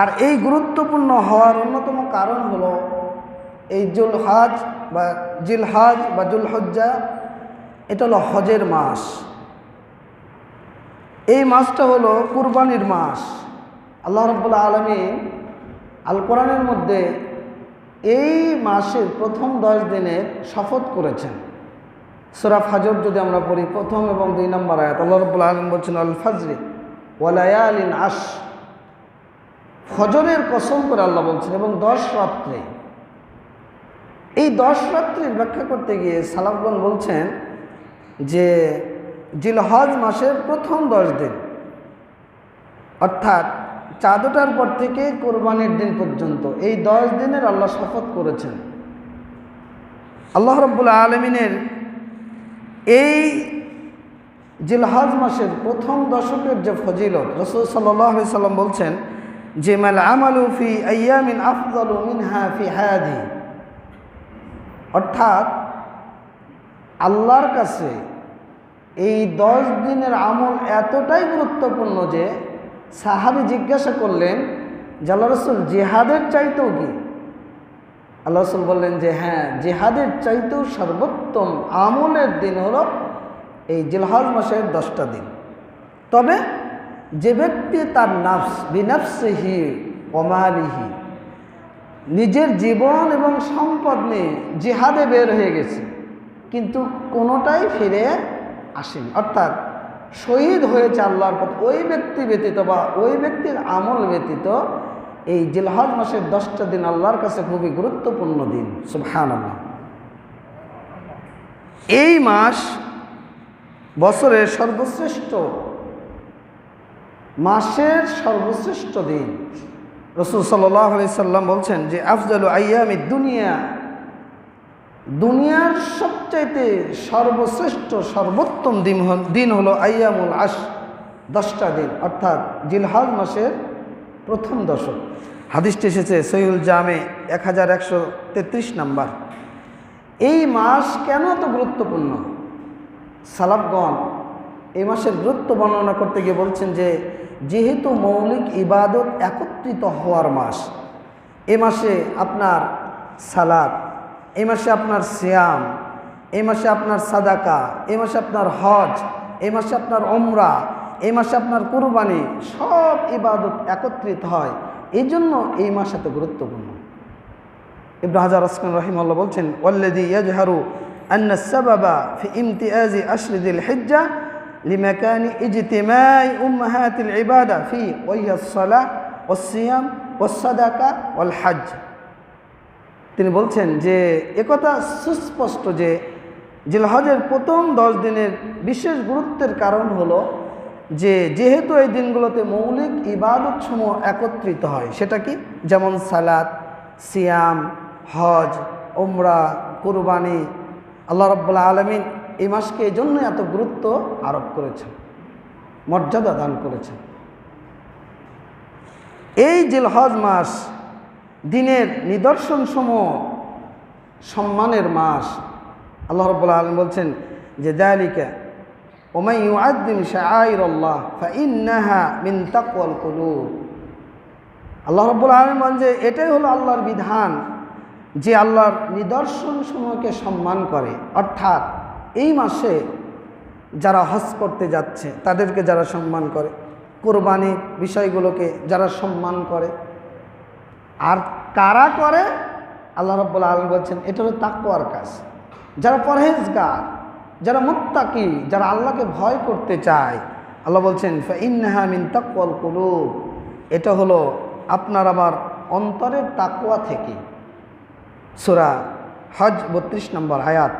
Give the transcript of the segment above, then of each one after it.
আর এই গুরুত্বপূর্ণ হওয়ার অন্যতম কারণ হলো এই জুল হাজ বা জিল হাজ বা জুল হজ্জা এটা হলো হজের মাস। এই মাসটা হলো কুরবানির মাস। আল্লাহ রব্বুল্লা আলমী আল কোরআনের মধ্যে এই মাসের প্রথম দশ দিনের শপথ করেছেন। সুরাফ হাজর যদি আমরা পড়ি, প্রথম এবং দুই নম্বর আয়াত, আল্লাহ রব্বুল আলম বলছেন আল ফাজরি ওয়ালায়ালিন আশ ফজরের কসম করে আল্লাহ বলছেন, এবং দশ রাত্রে। এই দশ রাত্রির ব্যাখ্যা করতে গিয়ে সালাফগণ বলছেন যে জিলহজ মাসের প্রথম দশ দিন, অর্থাৎ চাঁদটার পর থেকে কোরবানির দিন পর্যন্ত এই দশ দিনের আল্লাহ শপথ করেছেন। আল্লাহ রব্বুল আলমিনের এই জিলহাজ মাসের প্রথম দশকের যে ফজিলত, রসুল সাল্লাহ সাল্লাম বলছেন যে মাল আমালু ফি আয়ামিন আফজালু মিনহা ফি হায়াদি অর্থাৎ আল্লাহর কাছে এই দশ দিনের আমল এতটাই গুরুত্বপূর্ণ যে সাহাবি জিজ্ঞাসা করলেন আল্লাহ রসুল, জেহাদের চাইতেও কি? আল্লাহ রসুল বললেন যে হ্যাঁ জেহাদের চাইতেও সর্বোত্তম আমলের দিন হলো এই জিলহাজ মাসের দশটা দিন। তবে যে ব্যক্তি তার নাফস, বিনাফসিহি অমালিহি নিজের জীবন এবং সম্পদ নিয়ে জিহাদে বের হয়ে গেছে, কিন্তু কোনোটাই ফিরে আসেনি। অর্থাৎ শহীদ হয়েছে আল্লাহর পথ, ওই ব্যক্তি ব্যতীত বা ওই ব্যক্তির আমল ব্যতীত এই জিলহজ মাসের দশটা দিন আল্লাহর কাছে খুবই গুরুত্বপূর্ণ দিন। সুবহান আল্লাহ এই মাস বছরের সর্বশ্রেষ্ঠ মাসের সর্বশ্রেষ্ঠ দিন। রসুল সাল্লাম বলছেন যে, আফজালু আয়ামি দুনিয়া। দুনিয়ার সবচাইতে সর্বশ্রেষ্ঠ, সর্বোত্তম দিন দিন হলো আয়ামুল আশ দশটা দিন, অর্থাৎ জিলহাজ মাসের প্রথম দশক। হাদিসটি এসেছে সৈহুল জামে এক হাজার একশো তেত্রিশ নাম্বার। এই মাস কেন এত গুরুত্বপূর্ণ? সালাবগণ এই মাসের গুরুত্ব বর্ণনা করতে গিয়ে বলছেন যে যেহেতু মৌলিক ইবাদত একত্রিত হওয়ার মাস, এ মাসে আপনার সালাদ এ মাসে আপনার শ্যাম এ মাসে আপনার সাদাকা, এ মাসে আপনার হজ, এ মাসে আপনার ওমরা এ মাসে আপনার কুরবানি, সব ইবাদত একত্রিত হয়। এই জন্য এই মাস এত গুরুত্বপূর্ণ। ইবরা হাজার আসকান রহিমাল্লা বলছেন ওয়াল্লাদি ইয়াজহারু আন্না সাবাবা ফি ইমতিয়াজি আশরিদুল হেজ্জা لمكان اجتماع أمهات العبادة فيه وهي الصلاة والصيام والصدقة والحج তিনি বলছেন যে একথা সুস্পষ্ট যে জিলহজের প্রথম দশ দিনের বিশেষ গুরুত্বের কারণ হলো যে যেহেতু এই দিনগুলোতে মৌলিক ইবাদত সমূহ একত্রিত হয় সেটা কি যেমন সালাত সিয়াম হজ ওমরা কুরবানি আল্লাহ রব্বুল্লা আলমিন এই মাসকে এই জন্য এত গুরুত্ব আরোপ করেছেন, মর্যাদা দান করেছেন। এই জিলহজ মাস দিনের নিদর্শন সমূহ সম্মানের মাস। আল্লাহ রব্বুল্লা আলম বলছেন যে দালিকা ওমাই ইউআদ্দিন শাআইর আল্লাহ ফাইন্নাহা মিন তাকওয়াল কুলুব। আল্লাহ রব্বুল আলম বলেন যে এটাই হলো আল্লাহর বিধান, যে আল্লাহর নিদর্শন সমূহকে সম্মান করে। অর্থাৎ এই মাসে যারা হজ করতে যাচ্ছে, তাদেরকে যারা সম্মান করে, কোরবানি বিষয়গুলোকে যারা সম্মান করে। আর কারা করে? আল্লাহ রব্বুল আলম বলছেন, এটা হলো তাকুয়ার কাজ। যারা পরহেজগার, যারা মুত্তাকি, যারা আল্লাহকে ভয় করতে চায়, আল্লাহ বলছেন মিন তাকুয়াল কুলুব। এটা হলো আপনার আমার অন্তরের তাকুয়া থেকে। সুরা হজ বত্রিশ নম্বর আয়াত।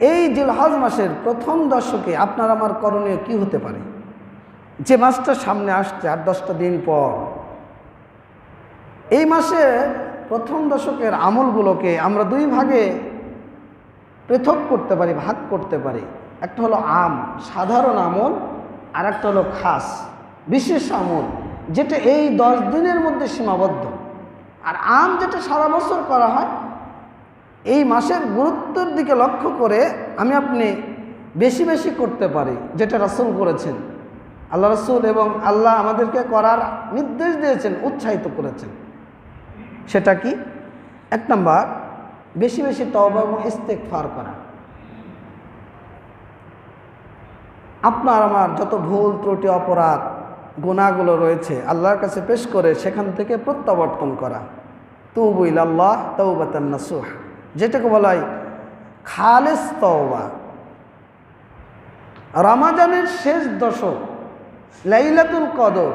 এই জিলহজ মাসের প্রথম দশকে আপনার আমার করণীয় কি হতে পারে? যে মাসটা সামনে আসছে আর দশটা দিন পর। এই মাসে প্রথম দশকের আমলগুলোকে আমরা দুই ভাগে পৃথক করতে পারি, ভাগ করতে পারি। একটা হলো আম, সাধারণ আমল আর একটা হলো খাস, বিশেষ আমল, যেটা এই দশ দিনের মধ্যে সীমাবদ্ধ। আর আম যেটা সারা বছর করা হয় এই মাসের গুরুত্বের দিকে লক্ষ্য করে আমি আপনি বেশি বেশি করতে পারি, যেটা রাসুল করেছেন। আল্লাহ রসুল এবং আল্লাহ আমাদেরকে করার নির্দেশ দিয়েছেন, উৎসাহিত করেছেন। সেটা কি? এক নম্বর, বেশি বেশি তওবা এবং ইস্তেক ফার করা। আপনার আমার যত ভুল ত্রুটি, অপরাধ গুণাগুলো রয়েছে, আল্লাহর কাছে পেশ করে সেখান থেকে প্রত্যাবর্তন করা। তুবুইল আল্লাহ তৌবাতান নাসুহ। যেটাকে বলা হয় খালেস তওবা। রামাজানের শেষ দশক, লাইলাতুল কদর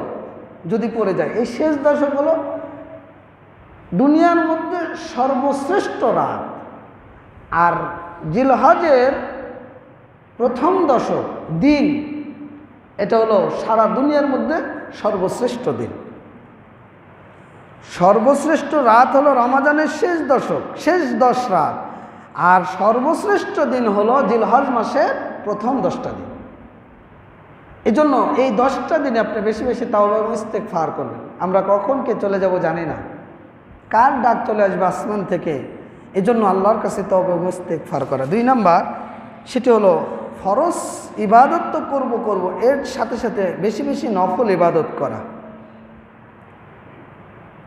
যদি পড়ে যায়, এই শেষ দশক হলো দুনিয়ার মধ্যে সর্বশ্রেষ্ঠ রাত। আর জিলহজের প্রথম দশক, দিন, এটা হলো সারা দুনিয়ার মধ্যে সর্বশ্রেষ্ঠ দিন। সর্বশ্রেষ্ঠ রাত হলো রমাজানের শেষ দশক, শেষ দশ রাত। আর সর্বশ্রেষ্ঠ দিন হলো জিলহজ মাসের প্রথম দশটা দিন। এই জন্য এই দশটা দিনে আপনি বেশি বেশি তাও ইস্তেক ফার করবেন। আমরা কখন কে চলে যাব জানি না। কার ডাক চলে আসবে আসমান থেকে এই জন্য আল্লাহর কাছে তবে ইস্তেক ফার করা। দুই নাম্বার, সেটি হলো ফরজ ইবাদত তো করব করব, এর সাথে সাথে বেশি বেশি নফল ইবাদত করা।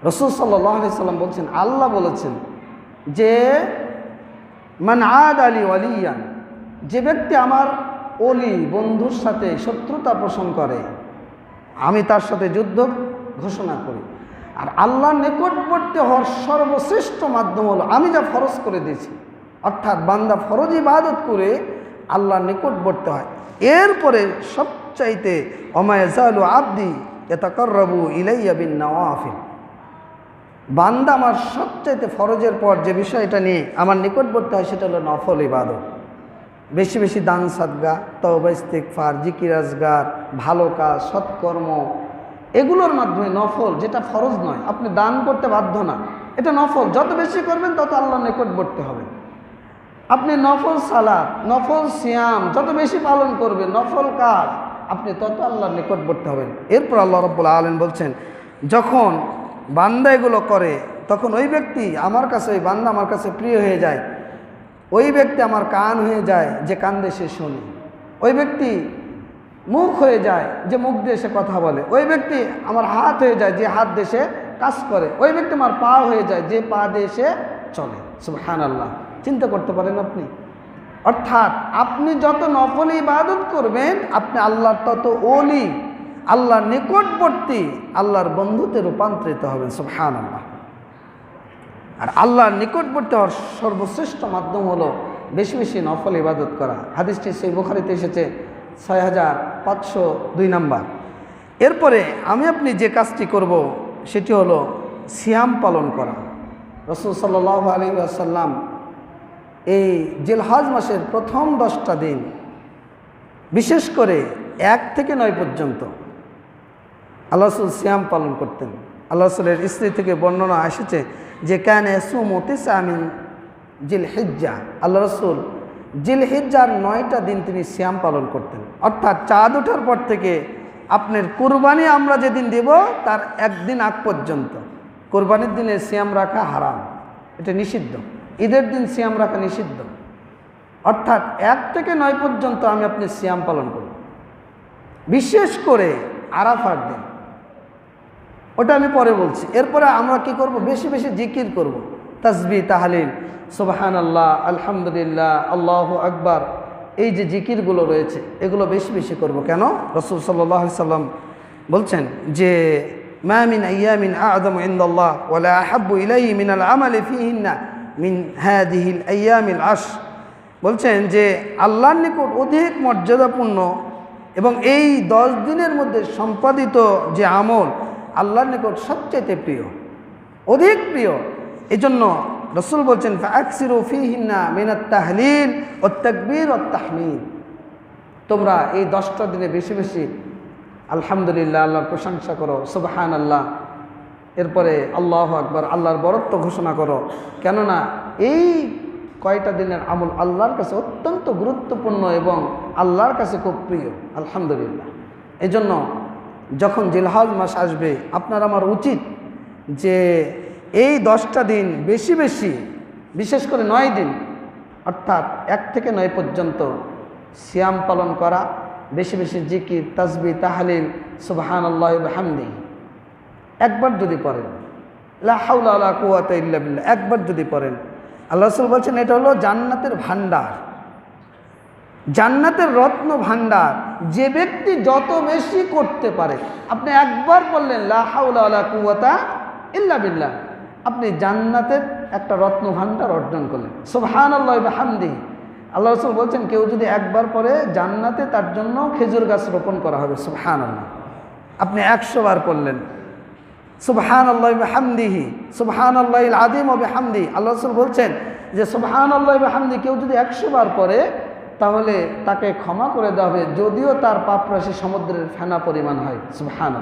রসুল সাল্লাম বলছেন, আল্লাহ বলেছেন যে, মান আদ আলী ওয়ালিয়ান যে ব্যক্তি আমার অলি বন্ধুর সাথে শত্রুতা পোষণ করে, আমি তার সাথে যুদ্ধ ঘোষণা করি। আর আল্লাহর নিকটবর্তী হওয়ার সর্বশ্রেষ্ঠ মাধ্যম হলো, আমি যা ফরজ করে দিয়েছি, অর্থাৎ বান্দা ফরজ ইবাদত করে আল্লাহর নিকটবর্তী হয়। এরপরে সবচাইতে অমায়ালু আব্দি এতাকর রবু ইলাইয়া বিন নওয়াফিল বান্দা আমার সবচাইতে ফরজের পর যে বিষয়টা নিয়ে আমার নিকটবর্তী হয়, সেটা হলো নফল ইবাদত। বেশি বেশি দান, সাদগা, তওবা ফার জিকির, আজগার, ভালো কাজ, সৎকর্ম, এগুলোর মাধ্যমে নফল, যেটা ফরজ নয়, আপনি দান করতে বাধ্য না। এটা নফল, যত বেশি করবেন তত আল্লাহ নিকটবর্তী হবে। আপনি নফল সালাদ নফল সিয়াম, যত বেশি পালন করবেন, নফল কাজ, আপনি তত আল্লাহর নিকটবর্তী হবেন। এরপর আল্লাহ রব্বুল আলম বলছেন, যখন বান্দা এগুলো করে, তখন ওই ব্যক্তি আমার কাছে, ওই বান্দা আমার কাছে প্রিয় হয়ে যায়। ওই ব্যক্তি আমার কান হয়ে যায় যে কান দেশে শুনি। ওই ব্যক্তি মুখ হয়ে যায় যে মুখ দিয়ে সে কথা বলে। ওই ব্যক্তি আমার হাত হয়ে যায় যে হাত দেশে কাজ করে। ওই ব্যক্তি আমার পা হয়ে যায় যে পা দিয়ে সে চলে। সুবহান আল্লাহ চিন্তা করতে পারেন আপনি। অর্থাৎ আপনি যত নফল ইবাদত করবেন, আপনি আল্লাহর তত ওলি। আল্লাহর নিকটবর্তী আল্লাহর বন্ধুতে রূপান্তরিত হবেন সুবহান আল্লাহ আর আল্লাহর নিকটবর্তী হওয়ার সর্বশ্রেষ্ঠ মাধ্যম হলো বেশি বেশি নফল ইবাদত করা। হাদিসটি সেই বুখারিতে এসেছে ছয় হাজার পাঁচশো দুই নাম্বার। এরপরে আমি আপনি যে কাজটি করব, সেটি হলো সিয়াম পালন করা। রসুল সাল্লাহ আলী আসাল্লাম এই জিলহাজ মাসের প্রথম দশটা দিন, বিশেষ করে এক থেকে নয় পর্যন্ত আল্লাহ রসুল সিয়াম পালন করতেন। আল্লাহ রসুলের স্ত্রী থেকে বর্ণনা এসেছে যে, কেন সুমতি সামিন জিল হিজ্জা আল্লাহ রসুল জিল হিজ্জার নয়টা দিন তিনি শ্যাম পালন করতেন। অর্থাৎ চাঁদ ওঠার পর থেকে আপনার কুরবানি আমরা যেদিন দেব, তার একদিন আগ পর্যন্ত। কোরবানির দিনে শ্যাম রাখা হারাম, এটা নিষিদ্ধ। ঈদের দিন শ্যাম রাখা নিষিদ্ধ। অর্থাৎ এক থেকে নয় পর্যন্ত আমি আপনি শ্যাম পালন করব। বিশেষ করে আরাফার দিন। ওটা আমি পরে বলছি। এরপরে আমরা কি করব? বেশি বেশি জিকির করব। তসবি, তাহলিল সুবাহান আল্লাহ আলহামদুলিল্লাহ, আল্লাহ আকবার, এই যে জিকিরগুলো রয়েছে, এগুলো বেশি বেশি করব। কেন? রসুল সাল্লাহ সাল্লাম বলছেন যে মামিন আয়ামিন আদম ইন্দাল্লাহ ওলা আহাব্বু ইলাই মিনাল আমালি ফিহিন্না মিন হাদিহিল আয়ামিল আশ বলছেন যে, আল্লাহর নিকট অধিক মর্যাদাপূর্ণ এবং এই দশ দিনের মধ্যে সম্পাদিত যে আমল আল্লাহর নিকট সবচাইতে প্রিয়, অধিক প্রিয়। এজন্য রসুল বলছেন ফাকসিরু ফিহিন্না মিনাত তাহলিল ও তকবীর ও তাহমিদ। তোমরা এই দশটা দিনে বেশি বেশি আলহামদুলিল্লাহ, আল্লাহর প্রশংসা করো সুবহান আল্লাহ এরপরে আল্লাহ আকবার, আল্লাহর বরত্ব ঘোষণা করো। কেননা এই কয়টা দিনের আমল আল্লাহর কাছে অত্যন্ত গুরুত্বপূর্ণ এবং আল্লাহর কাছে খুব প্রিয়, আলহামদুলিল্লাহ। এজন্য যখন জিলহাজ মাস আসবে, আপনার আমার উচিত যে এই দশটা দিন বেশি বেশি, বিশেষ করে নয় দিন, অর্থাৎ এক থেকে নয় পর্যন্ত সিয়াম পালন করা, বেশি বেশি জিকির, তাসবি, তাহালিল সুবাহান আল্লাহ হামদি একবার যদি পড়েন, লা হাওলা ওয়ালা কুওয়াতা ইল্লা একবার যদি পড়েন, আল্লাহ রসুল বলছেন, এটা হলো জান্নাতের ভান্ডার জান্নাতের রত্ন ভান্ডার যে ব্যক্তি যত বেশি করতে পারে, আপনি একবার বললেন, লা হাওলা ওয়ালা ইল্লা বিল্লাহ। আপনি জান্নাতের একটা রত্ন ভান্ডার অর্জন করলেন। ওয়া হামদি আল্লাহ রসুল বলছেন, কেউ যদি একবার পরে জান্নাতে তার জন্য খেজুর গাছ রোপণ করা হবে। সুবহানাল্লাহ। আপনি একশো বার করলেন। সুবহান আল্লাহ হামদিহি সুবহান আল্লাহ আদিম হবে হামদি আল্লাহ রসুল বলছেন যে সুবহান আল্লাহ হামদি কেউ যদি একশো বার পরে তাহলে তাকে ক্ষমা করে দেওয়া হবে, যদিও তার পাপরাশি সমুদ্রের ফেনা পরিমাণ হয়। সুবহান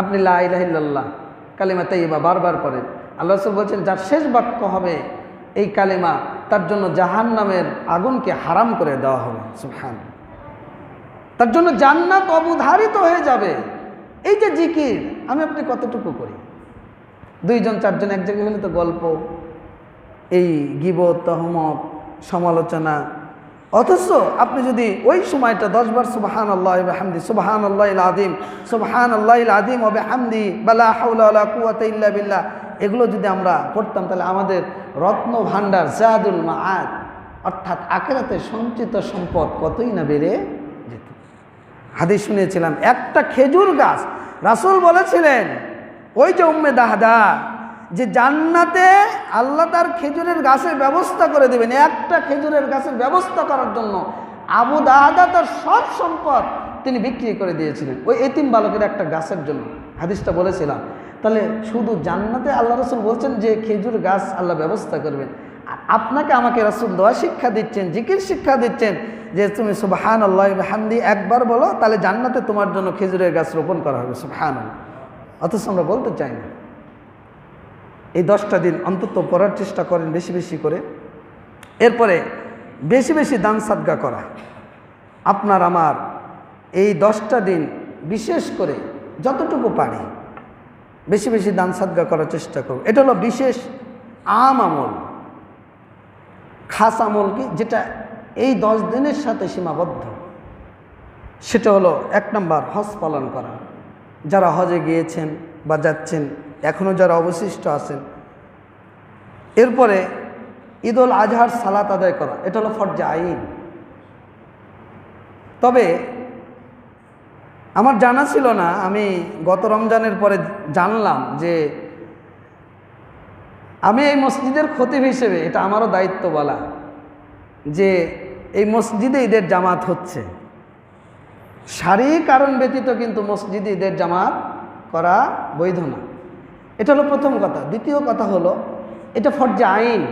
আপনি লাহ কালিমা তাইবা বারবার পড়েন। আল্লাহ রসুল বলছেন, যার শেষ বাক্য হবে এই কালিমা, তার জন্য জাহান নামের আগুনকে হারাম করে দেওয়া হবে। সুবহান তার জন্য জান্নাত অবধারিত হয়ে যাবে। এই যে জিকির, আমি আপনি কতটুকু করি? দুইজন, চারজন, এক জায়গায় হলে তো গল্প। এই গিবত, তহমত সমালোচনা। অথচ আপনি যদি ওই সময়টা দশবার সুবাহান আল্লাহ হামদি সুবাহান আল্লাহ আদিম সুবাহান আল্লাহ আদিম হবে হামদি বালা হাউলা কুয়াত ইল্লা বিল্লাহ, এগুলো যদি আমরা করতাম তাহলে আমাদের রত্ন ভাণ্ডার জাদুল মাআদ, অর্থাৎ আকেরাতে সঞ্চিত সম্পদ কতই না বেড়ে যেত। হাদিস শুনেছিলাম, একটা খেজুর গাছ, রাসুল বলেছিলেন, ওই যে উম্মে দাহদা যে জান্নাতে আল্লাহ তার খেজুরের গাছের ব্যবস্থা করে দেবেন, একটা খেজুরের গাছের ব্যবস্থা করার জন্য। আবু দাহাদা তার সব সম্পদ তিনি বিক্রি করে দিয়েছিলেন। ওই এতিম বালকের একটা গাছের জন্য। হাদিসটা বলেছিলাম। তাহলে শুধু জান্নাতে আল্লাহ রসুল বলছেন যে খেজুর গাছ আল্লাহ ব্যবস্থা করবেন। আর আপনাকে আমাকে রসুল দোয়া শিক্ষা দিচ্ছেন, জিকির শিক্ষা দিচ্ছেন যে তুমি সুবাহান আল্লাহ হামদি একবার বলো, তাহলে জান্নাতে তোমার জন্য খেজুরের গাছ রোপণ করা হবে সুবাহান অথচ আমরা বলতে চাই না। এই দশটা দিন অন্তত পড়ার চেষ্টা করেন বেশি বেশি করে। এরপরে বেশি বেশি দান সাদগা করা। আপনার আমার এই দশটা দিন বিশেষ করে যতটুকু পারি বেশি বেশি দান সাদগা করার চেষ্টা করব। এটা হলো বিশেষ আম আমল। খাস আমল কি? যেটা এই দশ দিনের সাথে সীমাবদ্ধ। সেটা হলো এক নম্বর হজ পালন করা। যারা হজে গিয়েছেন বা যাচ্ছেন এখনও যারা অবশিষ্ট আছেন। এরপরে ঈদুল আজহার সালাত আদায় করা, এটা হলো ফরজা আইন। তবে আমার জানা ছিল না, আমি গত রমজানের পরে জানলাম যে আমি এই মসজিদের খতিব হিসেবে, এটা আমারও দায়িত্ব বলা, যে এই মসজিদে ঈদের জামাত হচ্ছে। শারীরিক কারণ ব্যতীত কিন্তু মসজিদে ঈদের জামাত করা বৈধ না। এটা হলো প্রথম কথা। দ্বিতীয় কথা হলো, এটা ফরজা আইন।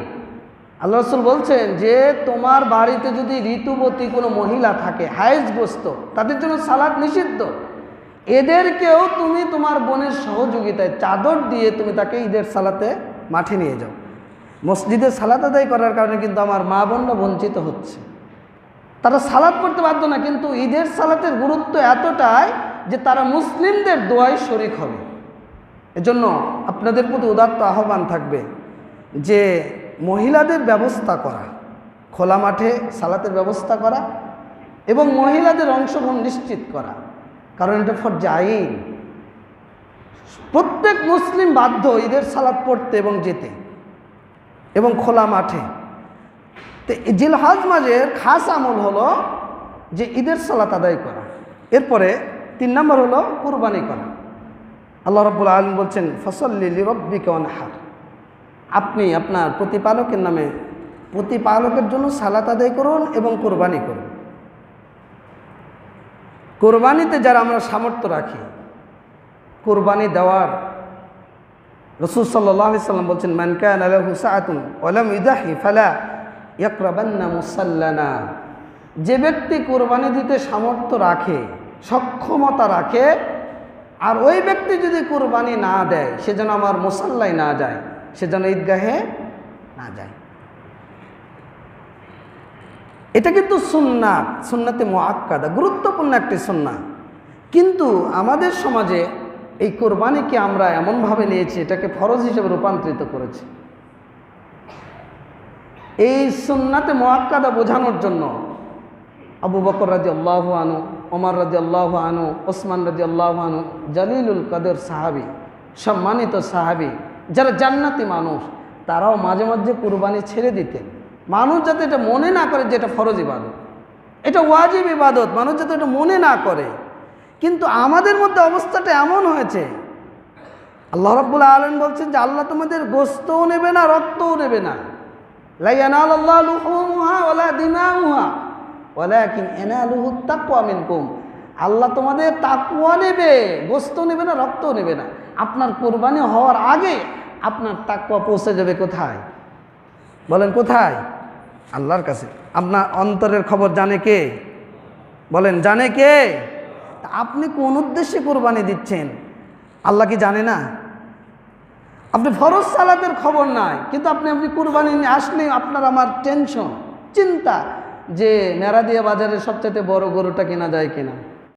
আল্লাহ রসুল বলছেন যে, তোমার বাড়িতে যদি ঋতুবতী কোনো মহিলা থাকে হায়েজগ্রস্ত তাদের জন্য সালাদ নিষিদ্ধ। এদেরকেও তুমি তোমার বোনের সহযোগিতায় চাদর দিয়ে তুমি তাকে ঈদের সালাতে মাঠে নিয়ে যাও। মসজিদে সালাত আদায় করার কারণে কিন্তু আমার মা বোনরা বঞ্চিত হচ্ছে। তারা সালাদ পড়তে বাধ্য না, কিন্তু ঈদের সালাতের গুরুত্ব এতটাই যে তারা মুসলিমদের দোয়ায় শরিক হবে। এজন্য আপনাদের প্রতি উদাত্ত আহ্বান থাকবে যে মহিলাদের ব্যবস্থা করা, খোলা মাঠে সালাতের ব্যবস্থা করা এবং মহিলাদের অংশগ্রহণ নিশ্চিত করা। কারণ এটা ফরজা আইন। প্রত্যেক মুসলিম বাধ্য ঈদের সালাদ পড়তে এবং যেতে এবং খোলা মাঠে। তো জিলহাজ মাঝের খাস আমল হলো যে ঈদের সালাত আদায় করা। এরপরে তিন নম্বর হলো কুরবানি করা। আল্লাহ রব্বুল আলম বলছেন, ফসল্লি রব্বিকে অনহার আপনি আপনার প্রতিপালকের নামে প্রতিপালকের জন্য সালাত আদায় করুন এবং কোরবানি করুন। কোরবানিতে যারা আমরা সামর্থ্য রাখি, কোরবানি দেওয়ার রসুল সাল্লাহ সাল্লাম বলছেন মানকান যে ব্যক্তি কোরবানি দিতে সামর্থ্য রাখে, সক্ষমতা রাখে আর ওই ব্যক্তি যদি কোরবানি না দেয়, সে যেন আমার মুসাল্লায় না যায়, সে যেন ঈদগাহে না যায়। এটা কিন্তু সুন্নাত, সুন্নাতে মোয়াক্কাদা গুরুত্বপূর্ণ একটি সুন্না কিন্তু আমাদের সমাজে এই কোরবানিকে আমরা এমনভাবে নিয়েছি, এটাকে ফরজ হিসেবে রূপান্তরিত করেছি। এই সুন্নাতে মোয়াক্কাদা বোঝানোর জন্য আবু বকর রাজি আল্লাহ আনু ওমর রাজি আল্লাহ আনু ওসমান রাজি আল্লাহ আনু জালিলুল কাদের সাহাবি, সম্মানিত সাহাবি, যারা জান্নাতি মানুষ, তারাও মাঝে মাঝে কুরবানি ছেড়ে দিতেন। মানুষ যাতে এটা মনে না করে যে এটা ফরজ ইবাদত। এটা ওয়াজিব ইবাদত, মানুষ যাতে এটা মনে না করে। কিন্তু আমাদের মধ্যে অবস্থাটা এমন হয়েছে। আল্লাহ রাব্বুল আলম বলছেন যে, আল্লাহ তোমাদের গোস্তও নেবে না, রক্তও নেবে না। লাইয়ানাল আল্লাহ দিমাউহা। ওয়ালাকিন ইয়ানালুহু তাকওয়া মিনকুম। আল্লাহ তোমাদের তাকওয়া নেবে, গোস্ত নেবে না, রক্ত নেবে না। আপনার কোরবানি হওয়ার আগে আপনার তাকওয়া পৌঁছে যাবে কোথায়? বলেন কোথায়? আল্লাহর কাছে। আপনার অন্তরের খবর জানে কে? বলেন, জানে কে? আপনি কোন উদ্দেশ্যে কোরবানি দিচ্ছেন? আল্লাহ কি জানে না? আপনি ফরজ সালাতের খবর নাই, কিন্তু আপনি আপনি কোরবানি নিয়ে আসলে আপনার আমার টেনশন চিন্তা। যে মেরাদিয়া বাজারের সবচেয়ে বড় গরুটা কেনা যায় কিনা?